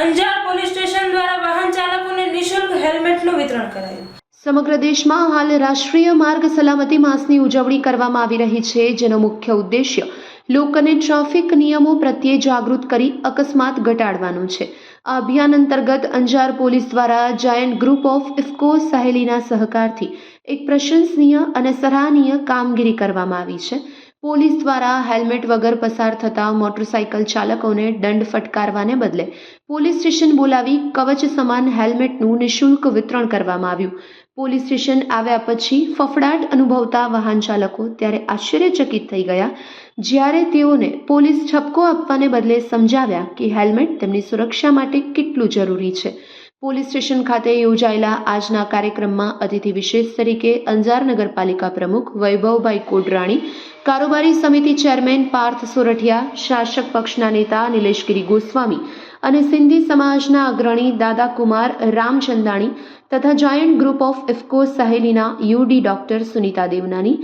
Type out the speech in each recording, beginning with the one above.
Anjar police station દ્વારા વાહન ચાલકોને નિઃશુલ્ક હેલ્મેટનું વિતરણ કરાયું. સમગ્ર દેશમાં હાલ રાષ્ટ્રીય માર્ગ સલામતી માસની ઉજવણી કરવામાં આવી રહી છે, જેનો મુખ્ય ઉદ્દેશ્ય લોકોને ટ્રાફિક નિયમો પ્રત્યે જાગૃત કરી અકસ્માત ઘટાડવાનું છે. આ અભિયાન અંતર્ગત અંજાર પોલીસ દ્વારા જાયન્ટ ગ્રુપ ઓફ ઇફકો સહેલીના સહકારથી એક પ્રશંસનીય અને સરાહનીય કામગીરી કરવામાં આવી છે. પોલીસ દ્વારા હેલ્મેટ વગર પસાર થતા મોટરસાયકલ ચાલકોને દંડ ફટકારવાને બદલે પોલીસ સ્ટેશન બોલાવી કવચ સમાન હેલ્મેટનું નિઃશુલ્ક વિતરણ કરવામાં આવ્યું. પોલીસ સ્ટેશન આવ્યા પછી ફફડાટ અનુભવતા વાહન ચાલકો ત્યારે આશ્ચર્યચકિત થઈ ગયા, જ્યારે તેઓને પોલીસ ઠપકો આપવાને બદલે સમજાવ્યા કે હેલ્મેટ તેમની સુરક્ષા માટે કેટલું જરૂરી છે. પોલીસ સ્ટેશન ખાતે યોજાયેલા આજના કાર્યક્રમમાં અતિથિ વિશેષ તરીકે અંજાર નગરપાલિકા પ્રમુખ વૈભવભાઈ કોડરાણી, કારોબારી સમિતિ ચેરમેન પાર્થ સોરઠિયા, શાસક પક્ષના નેતા નિલેશગીરી ગોસ્વામી અને સિંધી સમાજના અગ્રણી દાદા કુમાર રામચંદાણી તથા જાયન્ટ ગ્રુપ ઓફ ઇફકો સહેલીના યુડી ડોક્ટર સુનીતા દેવનાની,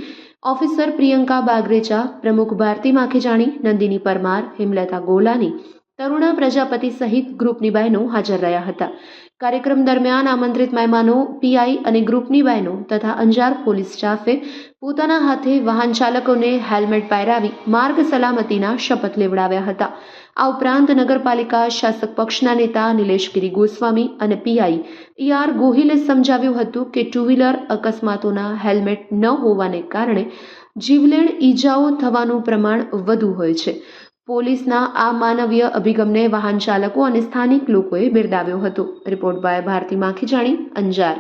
ઓફિસર પ્રિયંકા બાગરેચા, પ્રમુખ ભારતી માખીજાણી, નંદિની પરમાર, હિમલતા ગોલાની તરુણા પ્રજાપતિ સહિત ગ્રુપની બહેનો હાજર રહ્યા હતા. કાર્યક્રમ દરમિયાન આમંત્રિત મહેમાનો, પીઆઈ અને ગ્રુપની બહેનો તથા અંજાર પોલીસ સ્ટાફે પોતાના હાથે વાહન ચાલકોને હેલ્મેટ પહેરાવી માર્ગ સલામતીના શપથ લેવડાવ્યા હતા. આ ઉપરાંત નગરપાલિકા શાસક પક્ષના નેતા નિલેશગીરી ગોસ્વામી અને પીઆઈ ઈ આર ગોહિલે સમજાવ્યું હતું કે ટુ વ્હીલર અકસ્માતોના હેલ્મેટ ન હોવાને કારણે જીવલેણ ઈજાઓ થવાનું પ્રમાણ વધુ હોય છે. પોલીસના આ માનવીય અભિગમને વાહન ચાલકો અને સ્થાનિક લોકોએ બિરદાવ્યો હતો. Report by Bharti Makhijani, Anjar.